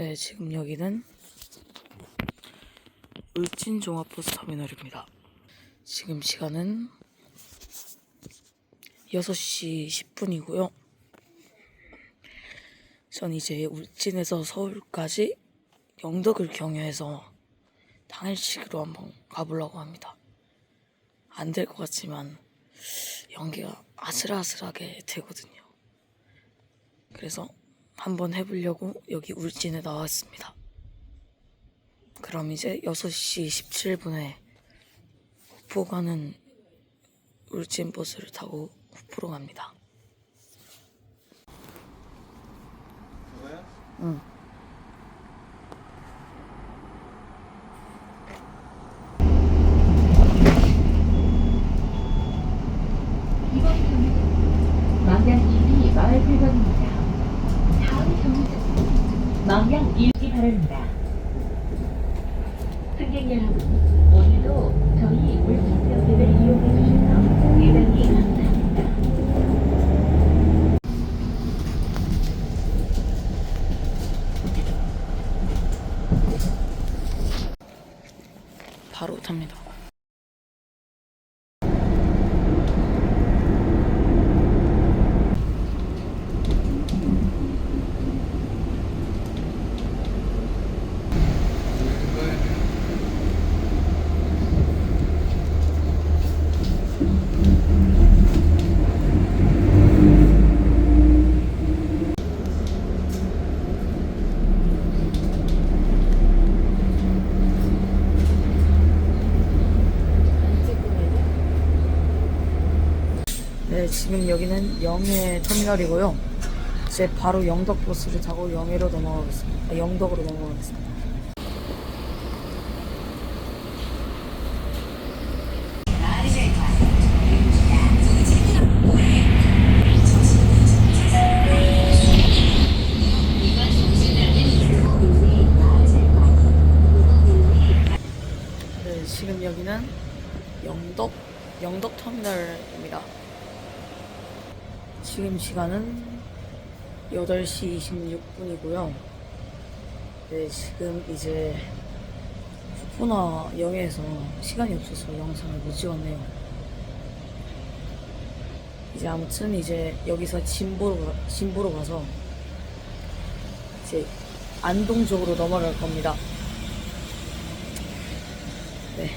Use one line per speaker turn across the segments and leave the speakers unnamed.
네, 지금 여기는 울진 종합버스 터미널입니다. 지금 시간은 6시 10분이고요. 전 이제 울진에서 서울까지 영덕을 경유해서 당일치기로 한번 가보려고 합니다. 안 될 것 같지만 연기가 아슬아슬하게 되거든요. 그래서 한번 해보려고 여기 울진에 나왔습니다. 그럼 이제 6시 17분에 후포 가는 울진 버스를 타고 후포로 갑니다. 응.
이번 경유는 망양 2리 마을 불건입니다. 다음 경유는 망양 1리 바랍니다. 승객 여러분, 오늘도 저희 울진역을 이용해 주셔서 대단히 감사합니다.
바로 탑니다. 네, 지금 여기는 영해 터미널이고요. 이제 바로 영덕 버스를 타고 영해로 넘어가겠습니다. 아, 영덕으로 넘어가겠습니다. 시간은 8시 26분이고요. 네, 지금 이제 후포나 영해에서 시간이 없어서 영상을 못 찍었네요. 이제 아무튼 이제 여기서 진보로, 가- 진보로 가서 이제 안동 쪽으로 넘어갈 겁니다. 네. 네,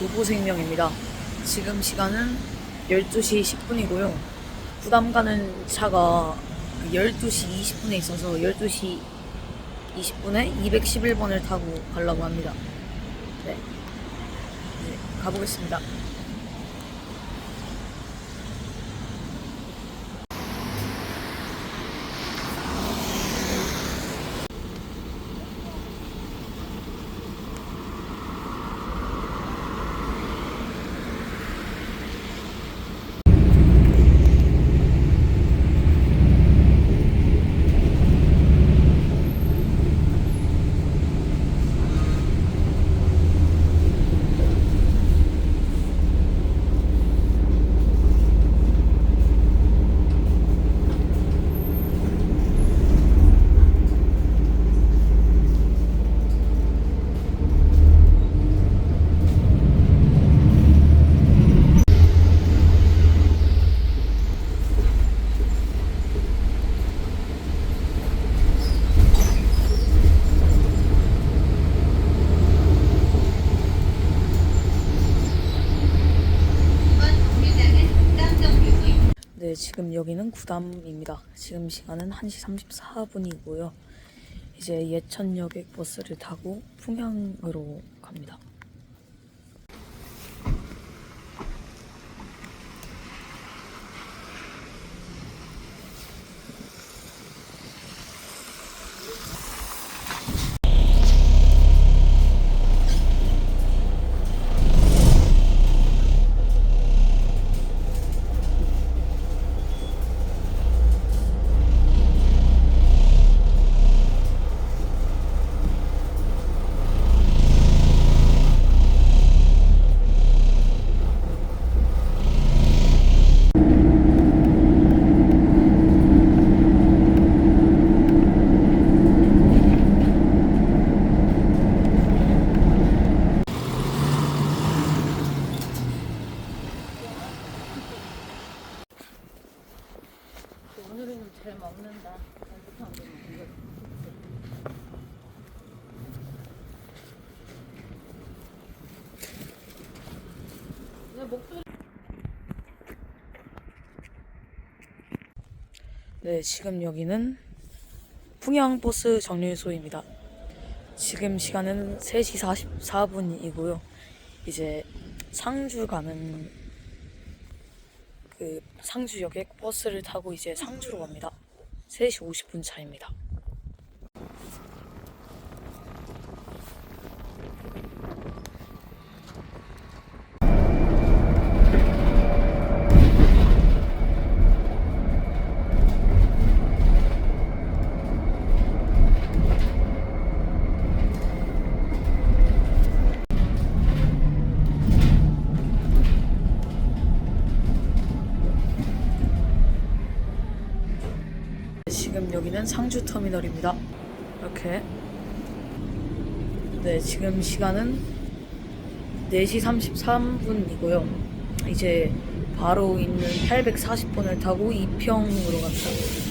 교보생명입니다. 지금 시간은 12시 10분이고요. 부담 가는 차가 12시 20분에 있어서 12시 20분에 211번을 타고 가려고 합니다. 네. 이제 가보겠습니다. 네, 지금 여기는 구담입니다. 지금 시간은 1시 34분이고요. 이제 예천여객 버스를 타고 풍양으로 갑니다. 네, 지금 여기는 풍양버스 정류소입니다. 지금 시간은 3시 44분이고요. 이제 상주 가는 그 상주 여객 버스를 타고 이제 상주로 갑니다. 3시 50분 차입니다. 여기는 상주 터미널입니다. 이렇게. 네, 지금 시간은 4시 33분이고요. 이제 바로 있는 840번을 타고 이평으로 갑니다.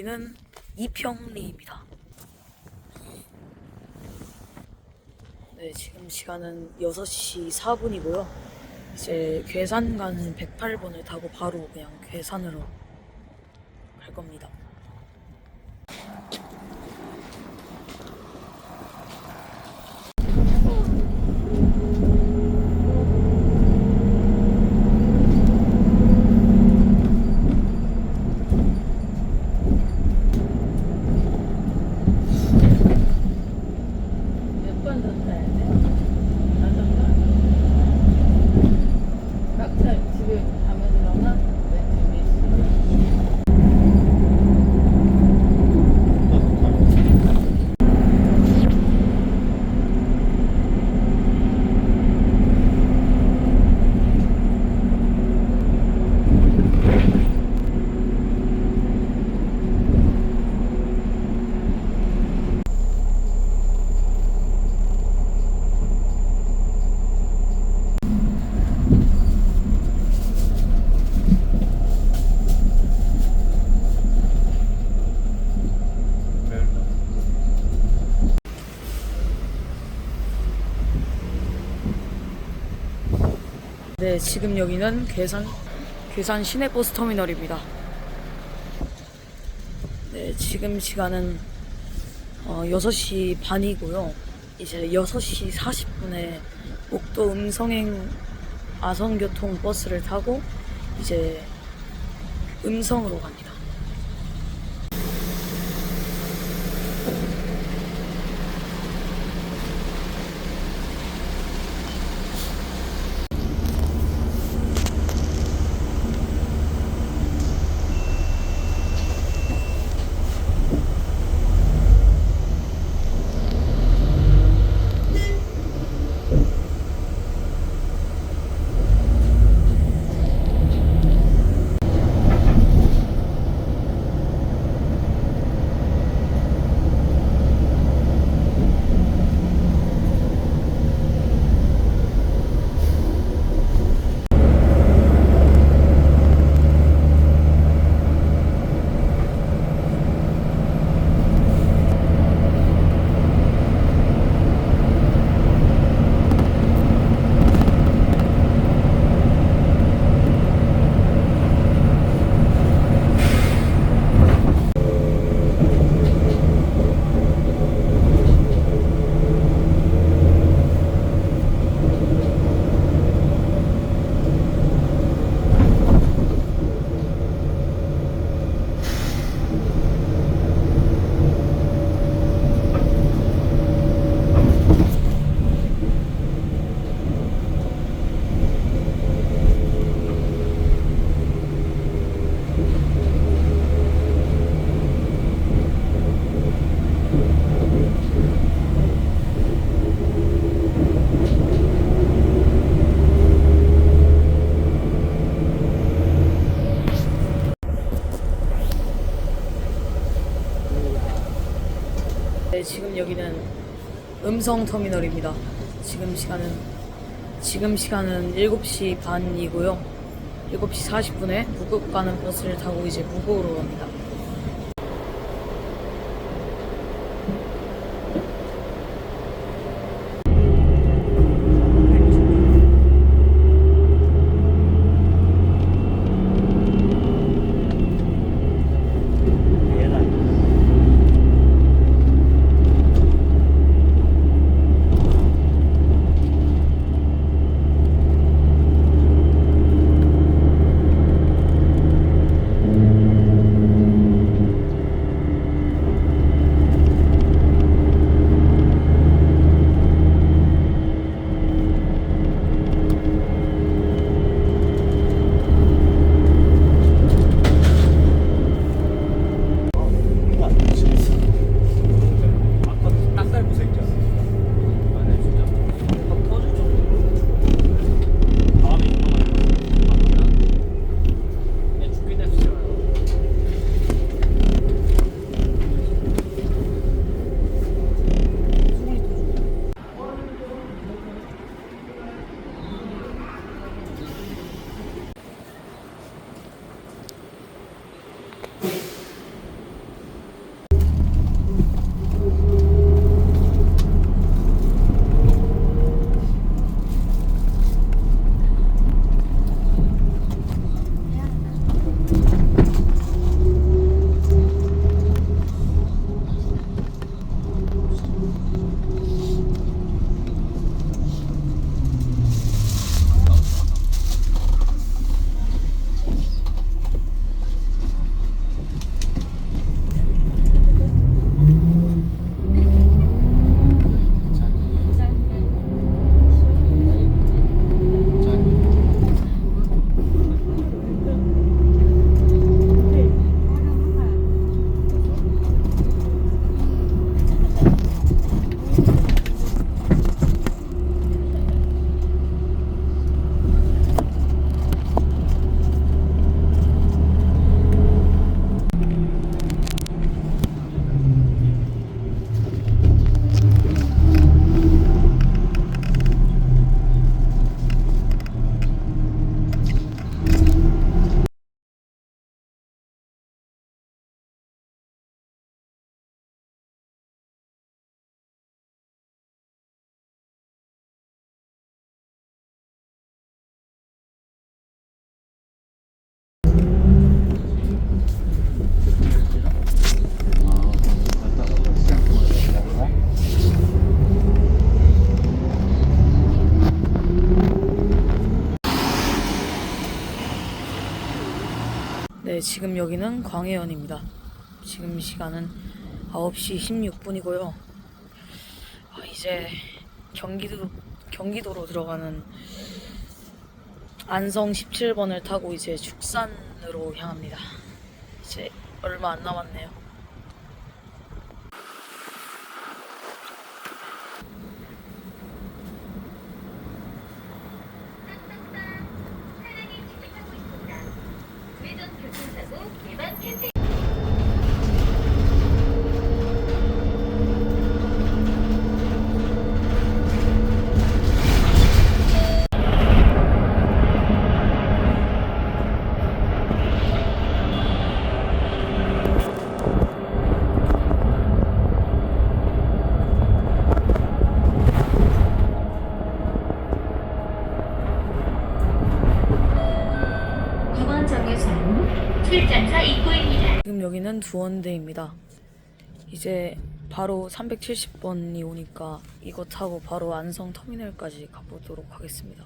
여기는 이평리입니다. 네, 지금 시간은 6시 4분이고요. 이제 괴산 가는 108번을 타고 바로 그냥 괴산으로 갈 겁니다.
몇 번 더 타야 돼? 다섯 번? 각자 집에 가면 들어가? 왼쪽에 있어.
네, 지금 여기는 괴산 괴산 시내버스 터미널입니다. 네, 지금 시간은 어, 6시 반이고요. 이제 6시 40분에 목도 음성행 아성교통 버스를 타고 이제 음성으로 갑니다. 네, 지금 여기는 음성 터미널입니다. 지금 시간은 지금 시간은 7시 반이고요. 7시 40분에 무급 가는 버스를 타고 이제 무고로 갑니다. 네, 지금 여기는 광해연입니다. 지금 시간은 9시 16분이고요. 아, 이제 경기도 경기도로 들어가는 안성 17번을 타고 이제 축산으로 향합니다. 이제 얼마 안 남았네요.
이번 정류소는 출전자 입구입니다.
지금 여기는 두원대입니다. 이제 바로 370번이 오니까 이거 타고 바로 안성 터미널까지 가보도록 하겠습니다.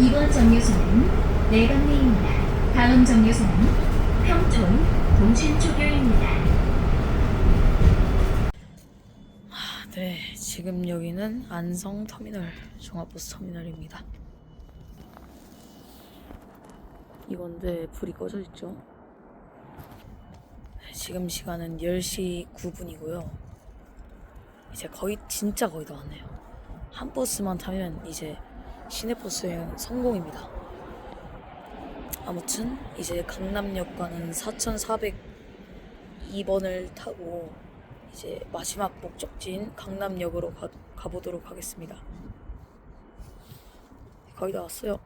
이번 정류소는 내방리입니다. 다음 정류소는 평촌 동신초교입니다.
네, 지금 여기는 안성 터미널 종합버스 터미널입니다. 이건데 불이 꺼져 있죠? 네, 지금 시간은 10시 9분이고요. 이제 거의 진짜 거의 다 왔네요. 한 버스만 타면 이제 시내버스 여행 성공입니다. 아무튼 이제 강남역 가는 4402번을 타고 이제 마지막 목적지인 강남역으로 가, 가보도록 하겠습니다. 거의 다 왔어요.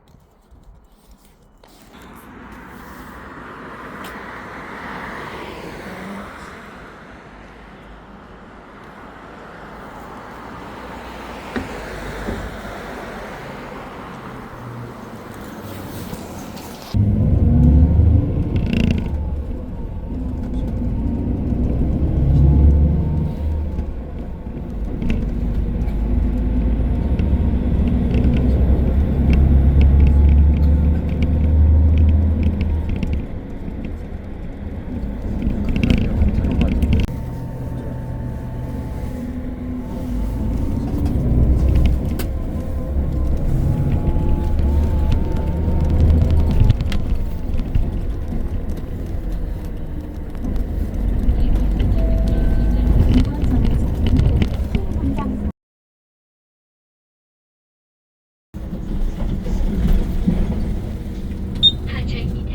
하차입니다.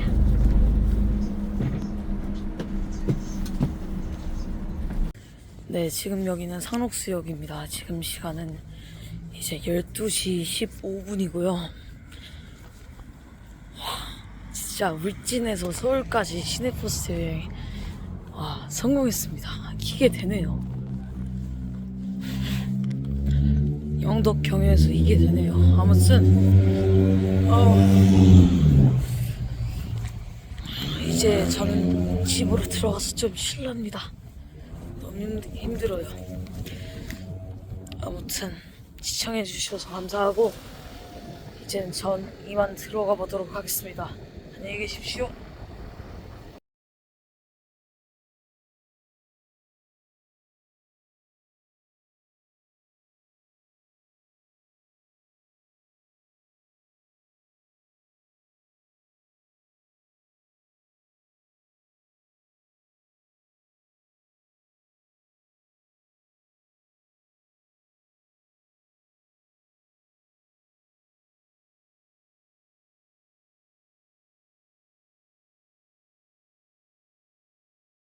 네, 지금 여기는 상록수역입니다. 지금 시간은 이제 12시 15분이고요. 진짜 울진에서 서울까지 시내버스 여행 와, 성공했습니다. 기게 되네요. 영덕 경유에서 이게 되네요. 아무튼 어, 이제 저는 집으로 들어가서 좀 쉴랍니다. 힘들어요. 아무튼 시청해 주셔서 감사하고 이제는 전 이만 들어가 보도록 하겠습니다. 안녕히 계십시오.